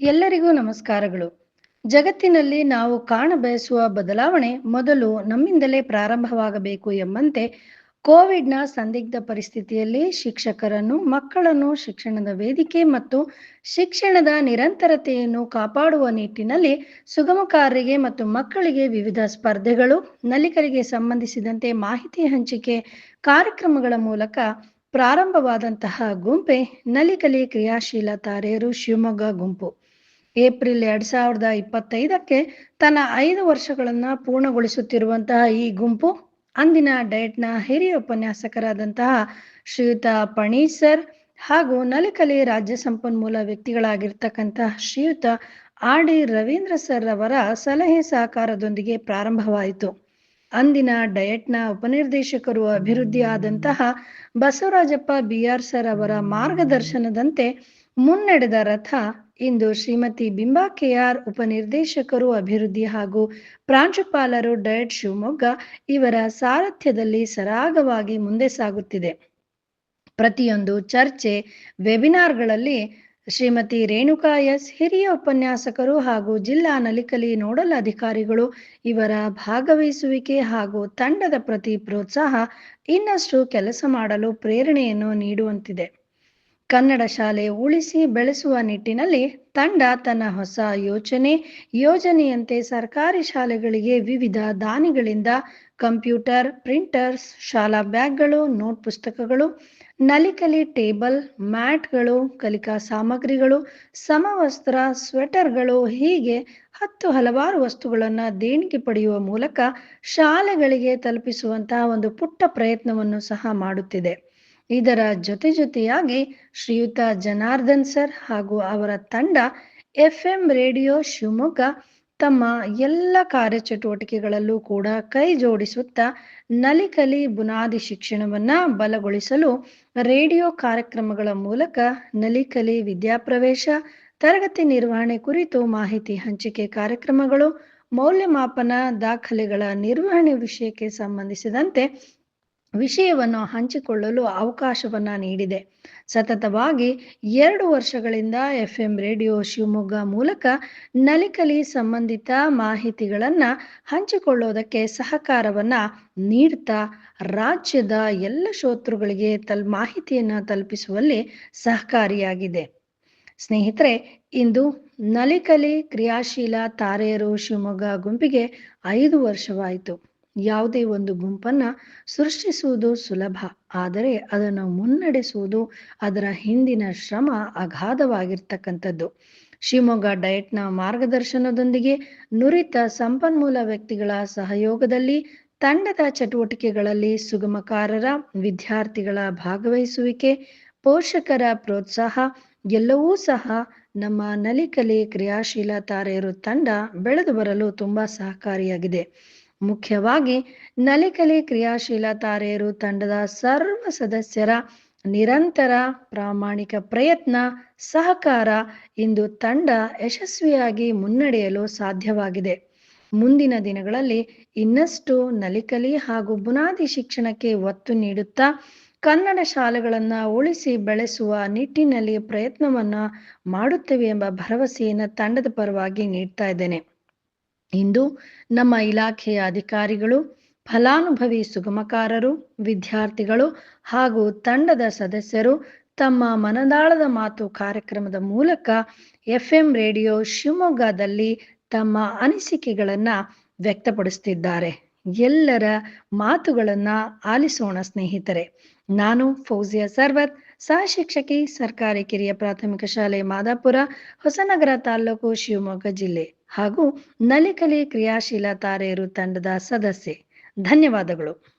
ಎಲ್ಲರಿಗೂ ನಮಸ್ಕಾರಗಳು. ಜಗತ್ತಿನಲ್ಲಿ ನಾವು ಕಾಣಬಯಸುವ ಬದಲಾವಣೆ ಮೊದಲು ನಮ್ಮಿಂದಲೇ ಪ್ರಾರಂಭವಾಗಬೇಕು ಎಂಬಂತೆ ಕೋವಿಡ್ನ ಸಂದಿಗ್ಧ ಪರಿಸ್ಥಿತಿಯಲ್ಲಿ ಶಿಕ್ಷಕರನ್ನು, ಮಕ್ಕಳನ್ನು ಶಿಕ್ಷಣದ ವೇದಿಕೆ ಮತ್ತು ಶಿಕ್ಷಣದ ನಿರಂತರತೆಯನ್ನು ಕಾಪಾಡುವ ನಿಟ್ಟಿನಲ್ಲಿ ಸುಗಮಕಾರರಿಗೆ ಮತ್ತು ಮಕ್ಕಳಿಗೆ ವಿವಿಧ ಸ್ಪರ್ಧೆಗಳು, ನಲಿಕರಿಗೆ ಸಂಬಂಧಿಸಿದಂತೆ ಮಾಹಿತಿ ಹಂಚಿಕೆ ಕಾರ್ಯಕ್ರಮಗಳ ಮೂಲಕ ಪ್ರಾರಂಭವಾದಂತಹ ಗುಂಪೆ ನಲಿಕಲಿ ಕ್ರಿಯಾಶೀಲ ತಾರೆಯರು ಶಿವಮೊಗ್ಗ ಗುಂಪು. ಏಪ್ರಿಲ್ ಎರಡ್ ಸಾವಿರದ ಇಪ್ಪತ್ತೈದಕ್ಕೆ ತನ್ನ ಐದು ವರ್ಷಗಳನ್ನ ಪೂರ್ಣಗೊಳಿಸುತ್ತಿರುವಂತಹ ಈ ಗುಂಪು ಅಂದಿನ ಡಯಟ್ನ ಹಿರಿಯ ಉಪನ್ಯಾಸಕರಾದಂತಹ ಶ್ರೀಯುತ ಪಣೀಸರ್ ಸರ್ ಹಾಗೂ ನಲಿಕಲಿ ರಾಜ್ಯ ಸಂಪನ್ಮೂಲ ವ್ಯಕ್ತಿಗಳಾಗಿರ್ತಕ್ಕಂತಹ ಶ್ರೀಯುತ ಆರ್ ಡಿ ರವೀಂದ್ರ ಸರ್ ಅವರ ಸಲಹೆ ಸಹಕಾರದೊಂದಿಗೆ ಪ್ರಾರಂಭವಾಯಿತು. ಅಂದಿನ ಡಯಟ್ನ ಉಪನಿರ್ದೇಶಕರು ಅಭಿವೃದ್ಧಿಯಾದಂತಹ ಬಸವರಾಜಪ್ಪ ಬಸವರಾಜಪ್ಪ ಬಿಆರ್ ಸರ್ ಅವರ ಮಾರ್ಗದರ್ಶನದಂತೆ ಮುನ್ನಡೆದ ರಥ ಇಂದು ಶ್ರೀಮತಿ ಬಿಂಬಾ ಕೆಆರ್ ಉಪನಿರ್ದೇಶಕರು ಅಭಿವೃದ್ಧಿ ಹಾಗೂ ಪ್ರಾಂಶುಪಾಲರು ಡಯಟ್ ಶಿವಮೊಗ್ಗ ಇವರ ಸಾರಥ್ಯದಲ್ಲಿ ಸರಾಗವಾಗಿ ಮುಂದೆ ಸಾಗುತ್ತಿದೆ. ಪ್ರತಿಯೊಂದು ಚರ್ಚೆ, ವೆಬಿನಾರ್ಗಳಲ್ಲಿ ಶ್ರೀಮತಿ ರೇಣುಕಾ ಎಸ್, ಹಿರಿಯ ಉಪನ್ಯಾಸಕರು ಹಾಗೂ ಜಿಲ್ಲಾ ನಲಿಕಲಿ ನೋಡಲ್ ಅಧಿಕಾರಿಗಳು ಇವರ ಭಾಗವಹಿಸುವಿಕೆ ಹಾಗೂ ತಂಡದ ಪ್ರತಿ ಪ್ರೋತ್ಸಾಹ ಇನ್ನಷ್ಟು ಕೆಲಸ ಮಾಡಲು ಪ್ರೇರಣೆಯನ್ನು ನೀಡುವಂತಿದೆ. ಕನ್ನಡ ಶಾಲೆ ಉಳಿಸಿ ಬೆಳೆಸುವ ನಿಟ್ಟಿನಲ್ಲಿ ತಂಡ ತನ್ನ ಹೊಸ ಯೋಚನೆ, ಯೋಜನೆಯಂತೆ ಸರ್ಕಾರಿ ಶಾಲೆಗಳಿಗೆ ವಿವಿಧ ದಾನಿಗಳಿಂದ ಕಂಪ್ಯೂಟರ್, ಪ್ರಿಂಟರ್ಸ್, ಶಾಲಾ ಬ್ಯಾಗ್ಗಳು, ನೋಟ್ ಪುಸ್ತಕಗಳು, ನಲಿಕಲಿ ಟೇಬಲ್, ಮ್ಯಾಟ್ಗಳು, ಕಲಿಕಾ ಸಾಮಗ್ರಿಗಳು, ಸಮವಸ್ತ್ರ, ಸ್ವೆಟರ್ಗಳು ಹೀಗೆ ಹತ್ತು ಹಲವಾರು ವಸ್ತುಗಳನ್ನು ದೇಣಿಗೆ ಪಡೆಯುವ ಮೂಲಕ ಶಾಲೆಗಳಿಗೆ ತಲುಪಿಸುವಂತಹ ಒಂದು ಪುಟ್ಟ ಪ್ರಯತ್ನವನ್ನು ಸಹ ಮಾಡುತ್ತಿದೆ. ಇದರ ಜೊತೆ ಜೊತೆಯಾಗಿ ಶ್ರೀಯುತ ಜನಾರ್ದನ್ ಸರ್ ಹಾಗೂ ಅವರ ತಂಡ ಎಫ್ ಎಂ ರೇಡಿಯೋ ಶಿವಮೊಗ್ಗ ತಮ್ಮ ಎಲ್ಲ ಕಾರ್ಯಚಟುವಟಿಕೆಗಳಲ್ಲೂ ಕೂಡ ಕೈ ಜೋಡಿಸುತ್ತಾ ನಲಿಕಲಿ ಬುನಾದಿ ಶಿಕ್ಷಣವನ್ನ ಬಲಗೊಳಿಸಲು ರೇಡಿಯೋ ಕಾರ್ಯಕ್ರಮಗಳ ಮೂಲಕ ನಲಿಕಲಿ ವಿದ್ಯಾಪ್ರವೇಶ, ತರಗತಿ ನಿರ್ವಹಣೆ ಕುರಿತು ಮಾಹಿತಿ ಹಂಚಿಕೆ ಕಾರ್ಯಕ್ರಮಗಳು, ಮೌಲ್ಯಮಾಪನ ದಾಖಲೆಗಳ ನಿರ್ವಹಣೆ ವಿಷಯಕ್ಕೆ ಸಂಬಂಧಿಸಿದಂತೆ ವಿಷಯವನ್ನು ಹಂಚಿಕೊಳ್ಳಲು ಅವಕಾಶವನ್ನ ನೀಡಿದೆ. ಸತತವಾಗಿ ಎರಡು ವರ್ಷಗಳಿಂದ ಎಫ್ ಎಂ ರೇಡಿಯೋ ಶಿವಮೊಗ್ಗ ಮೂಲಕ ನಲಿಕಲಿ ಸಂಬಂಧಿತ ಮಾಹಿತಿಗಳನ್ನ ಹಂಚಿಕೊಳ್ಳೋದಕ್ಕೆ ಸಹಕಾರವನ್ನ ನೀಡ್ತಾ ರಾಜ್ಯದ ಎಲ್ಲ ಶ್ರೋತೃಗಳಿಗೆ ತಲ್, ಮಾಹಿತಿಯನ್ನ ತಲುಪಿಸುವಲ್ಲಿ ಸಹಕಾರಿಯಾಗಿದೆ. ಸ್ನೇಹಿತರೆ, ಇಂದು ನಲಿಕಲಿ ಕ್ರಿಯಾಶೀಲ ತಾರೆಯರು ಶಿವಮೊಗ್ಗ ಗುಂಪಿಗೆ ಐದು ವರ್ಷವಾಯಿತು. ಯಾವುದೇ ಒಂದು ಗುಂಪನ್ನ ಸೃಷ್ಟಿಸುವುದು ಸುಲಭ. ಆದರೆ ಅದನ್ನು ಮುನ್ನಡೆಸುವುದು ಅದರ ಹಿಂದಿನ ಶ್ರಮ ಅಗಾಧವಾಗಿರ್ತಕ್ಕಂಥದ್ದು. ಶಿವಮೊಗ್ಗ ಡಯಟ್ನ ಮಾರ್ಗದರ್ಶನದೊಂದಿಗೆ ನುರಿತ ಸಂಪನ್ಮೂಲ ವ್ಯಕ್ತಿಗಳ ಸಹಯೋಗದಲ್ಲಿ ತಂಡದ ಚಟುವಟಿಕೆಗಳಲ್ಲಿ ಸುಗಮಕಾರರ ವಿದ್ಯಾರ್ಥಿಗಳ ಭಾಗವಹಿಸುವಿಕೆ, ಪೋಷಕರ ಪ್ರೋತ್ಸಾಹ, ಎಲ್ಲವೂ ಸಹ ನಮ್ಮ ನಲಿಕಲಿ ಕ್ರಿಯಾಶೀಲ ತಾರೆಯರು ತಂಡ ಬೆಳೆದು ಬರಲು ತುಂಬಾ ಸಹಕಾರಿಯಾಗಿದೆ. ಮುಖ್ಯವಾಗಿ ನಲಿಕಲಿ ಕ್ರಿಯಾಶೀಲ ತಾರೆಯರು ತಂಡದ ಸರ್ವ ಸದಸ್ಯರ ನಿರಂತರ ಪ್ರಾಮಾಣಿಕ ಪ್ರಯತ್ನ, ಸಹಕಾರ ಇಂದು ತಂಡ ಯಶಸ್ವಿಯಾಗಿ ಮುನ್ನಡೆಯಲು ಸಾಧ್ಯವಾಗಿದೆ. ಮುಂದಿನ ದಿನಗಳಲ್ಲಿ ಇನ್ನಷ್ಟು ನಲಿಕಲಿ ಹಾಗೂ ಬುನಾದಿ ಶಿಕ್ಷಣಕ್ಕೆ ಒತ್ತು ನೀಡುತ್ತಾ ಕನ್ನಡ ಶಾಲೆಗಳನ್ನ ಉಳಿಸಿ ಬೆಳೆಸುವ ನಿಟ್ಟಿನಲ್ಲಿ ಪ್ರಯತ್ನವನ್ನ ಮಾಡುತ್ತೇವೆ ಎಂಬ ಭರವಸೆಯನ್ನು ತಂಡದ ಪರವಾಗಿ ನೀಡ್ತಾ ಇದ್ದೇನೆ. ಇಂದು ನಮ್ಮ ಇಲಾಖೆಯ ಅಧಿಕಾರಿಗಳು, ಫಲಾನುಭವಿ ಸುಗಮಕಾರರು, ವಿದ್ಯಾರ್ಥಿಗಳು ಹಾಗೂ ತಂಡದ ಸದಸ್ಯರು ತಮ್ಮ ಮನದಾಳದ ಮಾತು ಕಾರ್ಯಕ್ರಮದ ಮೂಲಕ ಎಫ್ ಎಂ ರೇಡಿಯೋ ಶಿವಮೊಗ್ಗದಲ್ಲಿ ತಮ್ಮ ಅನಿಸಿಕೆಗಳನ್ನು ವ್ಯಕ್ತಪಡಿಸುತ್ತಿದ್ದಾರೆ. ಎಲ್ಲರ ಮಾತುಗಳನ್ನು ಆಲಿಸೋಣ ಸ್ನೇಹಿತರೆ. ನಾನು ಫೌಜಿಯಾ ಸರ್ವತ್. ಸಹ ಶಿಕ್ಷಕಿ, ಸರ್ಕಾರಿ ಕಿರಿಯ ಪ್ರಾಥಮಿಕ ಶಾಲೆ ಮಾದಾಪುರ, ಹೊಸನಗರ ತಾಲೂಕು ಶಿವಮೊಗ್ಗ ಜಿಲ್ಲೆ. ಹಾಗೂ ನಲಿಕಲಿ ಕ್ರಿಯಾಶೀಲ ತಾರೆಯರು ತಂಡದ ಸದಸ್ಯೆ. ಧನ್ಯವಾದಗಳು.